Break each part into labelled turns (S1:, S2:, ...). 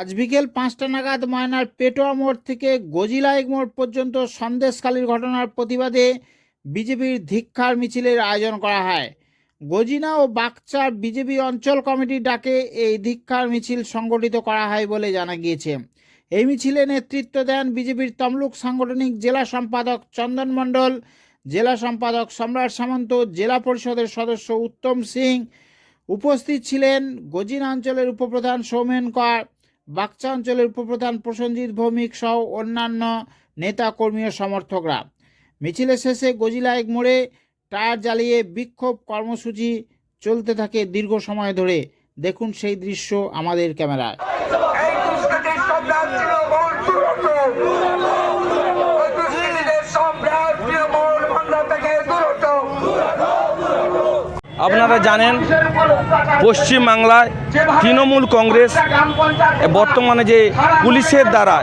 S1: আজ বিকেল পাঁচটা নাগাদ ময়নার পেটোয়া মোড় থেকে গজিলাইক মোড় পর্যন্ত সন্দেশকালীর ঘটনার প্রতিবাদে বিজেপির ধিক্ষার মিছিলের আয়োজন করা হয়। গজিনা ও বাগচার বিজেপি অঞ্চল কমিটির ডাকে এই ধিক্ষার মিছিল সংগঠিত করা হয় বলে জানা গিয়েছে। এই মিছিলে নেতৃত্ব দেন বিজেপির তমলুক সাংগঠনিক জেলা সম্পাদক চন্দন মণ্ডল, জেলা সম্পাদক সম্রাট সামন্ত, জেলা পরিষদের সদস্য উত্তম সিং, উপস্থিত ছিলেন গজিনা অঞ্চলের উপপ্রধান সৌমেন কর বাগচা অঞ্চলের উপপ্রধান প্রসেনজিৎ ভৌমিক সহ অন্যান্য নেতা কর্মী ও সমর্থকরা। মিছিলের শেষে গজিলায়ক মোড়ে টায়ার জ্বালিয়ে বিক্ষোভ কর্মসূচি চলতে থাকে দীর্ঘ সময় ধরে। দেখুন সেই দৃশ্য আমাদের ক্যামেরায়
S2: এই দুষ্কৃতির সম্রাট তৃণমূল দূরত ওই দুষ্কৃতিদের সম্রাট তৃণমূল বাংলা থেকে দূরত
S3: আপনারা জানেন পশ্চিমবাংলায় তৃণমূল কংগ্রেস বর্তমানে যে পুলিশের দ্বারা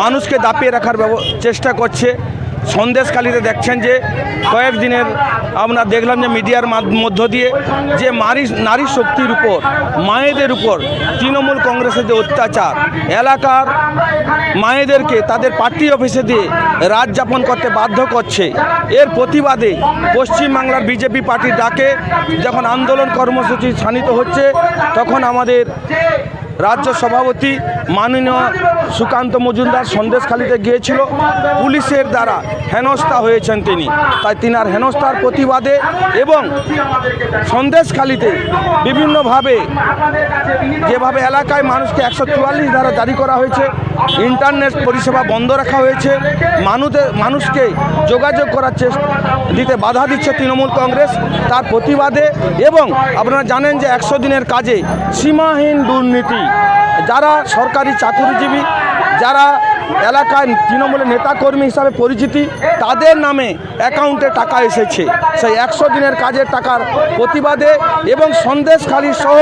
S3: মানুষকে দাপিয়ে রাখার চেষ্টা করছে সন্দেশকালীতে দেখছেন যে কয়েকদিনের আমরা দেখলাম যে মিডিয়ার মাধ- মধ্য দিয়ে যে মারি নারী শক্তির উপর, মায়েদের উপর তৃণমূল কংগ্রেসের যে অত্যাচার, এলাকার মায়েদেরকে তাদের পার্টি অফিসে দিয়ে রাত যাপন করতে বাধ্য করছে। এর প্রতিবাদে পশ্চিমবাংলার বিজেপি পার্টির ডাকে, যখন আন্দোলন কর্মসূচি শানিত হচ্ছে, তখন আমাদের রাজ্য সভাপতি মাননীয় সুকান্ত মজুমদার সন্দেশখালিতে গিয়েছিল। পুলিশের দ্বারা হেনস্থা হয়েছেন তিনি। তাই তিনার হেনস্থার প্রতিবাদে এবং সন্দেশখালিতে বিভিন্নভাবে যেভাবে এলাকায় মানুষকে একশো চুয়াল্লিশ ধারা জারি করা হয়েছে, ইন্টারনেট পরিষেবা বন্ধ রাখা হয়েছে মানুষের মানুষকে যোগাযোগ করার চেষ্টা দিতে বাধা দিচ্ছে তৃণমূল কংগ্রেস তার প্রতিবাদে এবং আপনারা জানেন যে একশো দিনের কাজে সীমাহীন দুর্নীতি যারা সরকারি চাকুরিজীবী যারা এলাকায় তৃণমূলের নেতাকর্মী হিসাবে পরিচিতি, তাদের নামে অ্যাকাউন্টে টাকা এসেছে। সেই একশো দিনের কাজের টাকার প্রতিবাদে এবং সন্দেশখালী সহ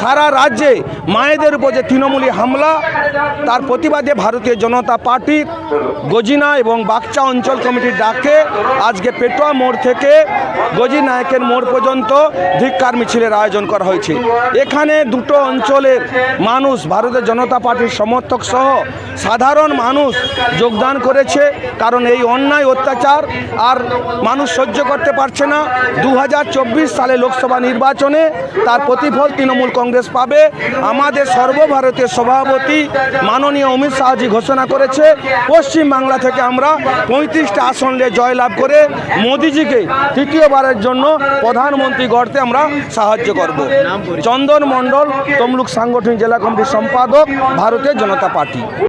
S3: সারা রাজ্যে মায়েদের উপর যে তৃণমূলী হামলা, তার প্রতিবাদে ভারতীয় জনতা পার্টির গজিনা এবং বাগচা অঞ্চল কমিটির ডাকে আজকে পেটোয়া মোড় থেকে গজি নায়কের মোড় পর্যন্ত ধিক্কার মিছিলের আয়োজন করা হয়েছে। এখানে দুটো অঞ্চলের মানুষ ভারতের জনতা পার্টির সমর্থক সহ সাধারণ মানুষ যোগদান করেছে, কারণ এই অন্যায় অত্যাচার আর মানুষ সহ্য করতে পারছে না। দু হাজার চব্বিশ সালে লোকসভা নির্বাচনে তার প্রতিফল তৃণমূল কংগ্রেস পাবে। আমাদের সর্বভারতীয় সভাপতি মাননীয় অমিত শাহজি ঘোষণা করেছে, পশ্চিম বাংলা থেকে আমরা পঁয়ত্রিশটা আসন জয়লাভ করে মোদিজিকে তৃতীয়বারের জন্য প্রধানমন্ত্রী গড়তে আমরা সাহায্য করব। চন্দন মণ্ডল, তমলুক সাংগঠনিক জেলা কমিটির সম্পাদক, ভারতীয় জনতা পার্টি।